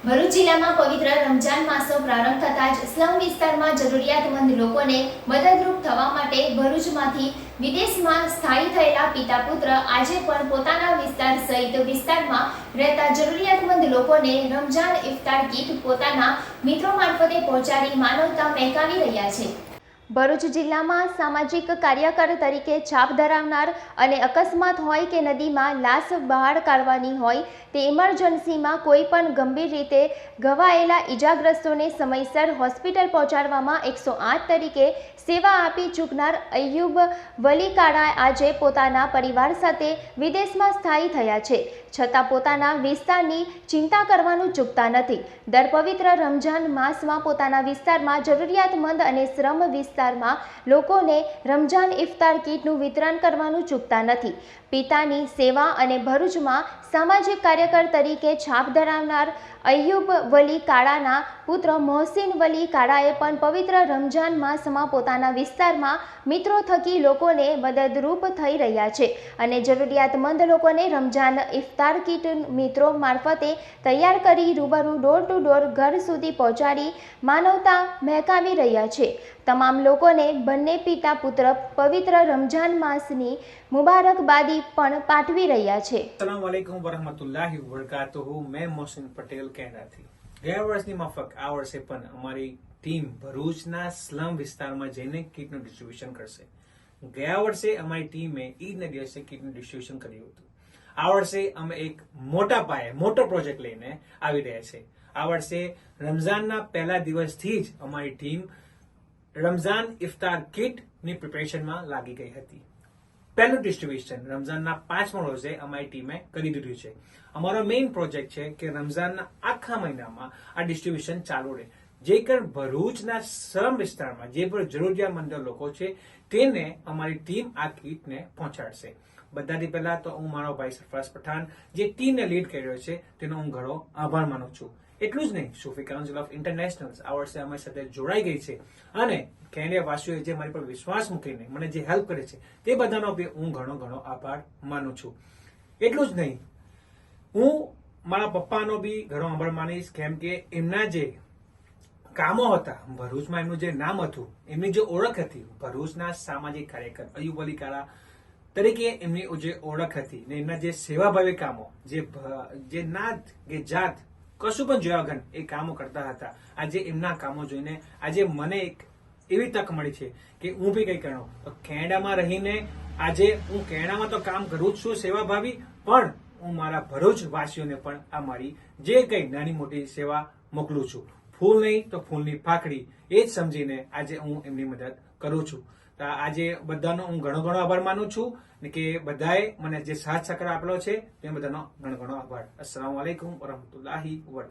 ભરૂચ જિલ્લામાં પવિત્ર રમજાન માસનો પ્રારંભ થતાં જ સ્લમ વિસ્તારમાં જરૂરિયાતમંદ લોકોને મદદરૂપ થવા માટે ભરૂચમાંથી વિદેશમાં સ્થાયી થયેલા પિતા પુત્ર આજે પણ પોતાના વિસ્તાર સહિત વિસ્તારમાં રહેતા જરૂરિયાતમંદ લોકોને રમજાન ઇફતાર કીટ પોતાના મિત્રો મારફતે પહોંચાડી માનવતા મહેકાવી રહ્યા છે. ભરૂચ જિલ્લામાં સામાજિક કાર્યકર તરીકે છાપ ધરાવનાર અને અકસ્માત હોય કે નદીમાં લાશ બહાર કાઢવાની હોય, તે ઇમરજન્સીમાં કોઈ પણ ગંભીર રીતે ઘવાયેલા ઈજાગ્રસ્તોને સમયસર હોસ્પિટલ પહોંચાડવામાં એકસો આઠ તરીકે સેવા આપી ચૂકનાર અય્યુબ વલીકાળા આજે પોતાના પરિવાર સાથે વિદેશમાં સ્થાયી થયા છે. છતાં પોતાના વિસ્તારની ચિંતા કરવાનું ચૂકતા નથી. દર પવિત્ર રમજાન માસમાં પોતાના વિસ્તારમાં જરૂરિયાતમંદ અને શ્રમ વિસ્તારમાં લોકોને રમઝાન ઇફતાર કીટનું વિતરણ કરવાનું ચૂકતા નથી. પિતાની સેવા અને ભરૂચમાં સામાજિક કાર્યકર તરીકે છાપ ધરાવનાર અયુબ વલી કાળાના પુત્ર મોહસિન વલી કાળાએ પણ પવિત્ર રમજાન માસમાં પોતાના વિસ્તારમાં મિત્રો થકી લોકોને મદદરૂપ થઈ રહ્યા છે અને જરૂરિયાતમંદ લોકોને રમજાન ઇફતાર કીટ મિત્રો મારફતે તૈયાર કરી રૂબરૂ ડોર ટુ ડોર ઘર સુધી પહોંચાડી માનવતા મહેકાવી રહ્યા છે. તમામ લોકોને બંને પિતા પુત્ર પવિત્ર રમજાન માસની મુબારકબાદી પણ પાઠવી રહ્યા છે. મેં મોહસિન પટેલ કેનેડાથી. ગયા વર્ષની માફક આ વર્ષે પણ અમારી ટીમ ભરૂચના સ્લમ વિસ્તારમાં જઈને કીટનું ડિસ્ટ્રીબ્યુશન કરશે. ગયા વર્ષે અમારી ટીમે ઈદના દિવસે કીટનું ડિસ્ટ્રીબ્યુશન કર્યું હતું. આ વર્ષે અમે એક મોટા પાયે, મોટો પ્રોજેક્ટ લઈને આવી રહ્યા છે. આ વર્ષે રમઝાનના પહેલા દિવસથી જ અમારી ટીમ રમઝાન ઇફતાર કીટની પ્રિપેરેશનમાં લાગી ગઈ હતી. પહેલું ડિસ્ટ્રીબ્યુશન રમઝાનના પાંચમા રોજે અમારી ટીમે કરી દીધું છે. અમારો મેઇન પ્રોજેક્ટ છે કે રમઝાનના આખા મહિનામાં આ ડિસ્ટ્રીબ્યુશન ચાલુ રહે. જે પણ ભરૂચના શ્રમ વિસ્તારમાં જે પણ જરૂરિયાતમંદ લોકો છે, તેને અમારી ટીમ આ કીટને પહોંચાડશે. બધાથી પહેલા તો હું મારો ભાઈ સરફરાજ પઠાણ, જે ટીમને લીડ કરી રહ્યો છે, તેનો હું ઘણો આભાર માનું છું. એટલું જ નહીં, સુફી કાઉન્સિલ ઓફ ઇન્ટરનેશનલ આ વર્ષે અમારી સાથે જોડાઈ ગઈ છે. અને કેન્દ્રીય વાસીઓએ જે મારી પર વિશ્વાસ મૂકીને મને જે હેલ્પ કરે છે, તે બધાનો બી હું ઘણો ઘણો આભાર માનું છું. એટલું જ નહીં, હું મારા પપ્પાનો બી ઘણો આભાર માનીશ, કેમ કે એમના જે કામો હતા. ભરૂચમાં એમનું જે નામ હતું, એમની જે ઓળખ હતી, ભરૂચના સામાજિક કાર્યકર અયુબ કાળા તરીકે એમની જે ઓળખ હતી ને એમના જે સેવાભાવી કામો, જે જે નાત કે જાત કશું પણ જોયા વગર એ કામો કરતા હતા. આજે એમના કામો જોઈને આજે મને એક એવી તક મળી છે કે હું બી કંઈ કરું તો કેનેડામાં રહીને આજે હું કેનેડામાં તો કામ કરું જ છું સેવાભાવી, પણ હું મારા ભરૂચ વાસીઓને પણ આ મારી જે કંઈ નાની મોટી સેવા મોકલું છું. ફૂલ નહીં તો ફૂલની પાકડી એ જ સમજીને આજે હું એમની મદદ કરું છું. તો આજે બધાનો હું ઘણો ઘણો આભાર માનું છું કે બધાએ મને જે સાથ સહકાર આપેલો છે, તે બધાનો ઘણો ઘણો આભાર. અસલામ વાલેકુમ વરહમતુલ્લાહી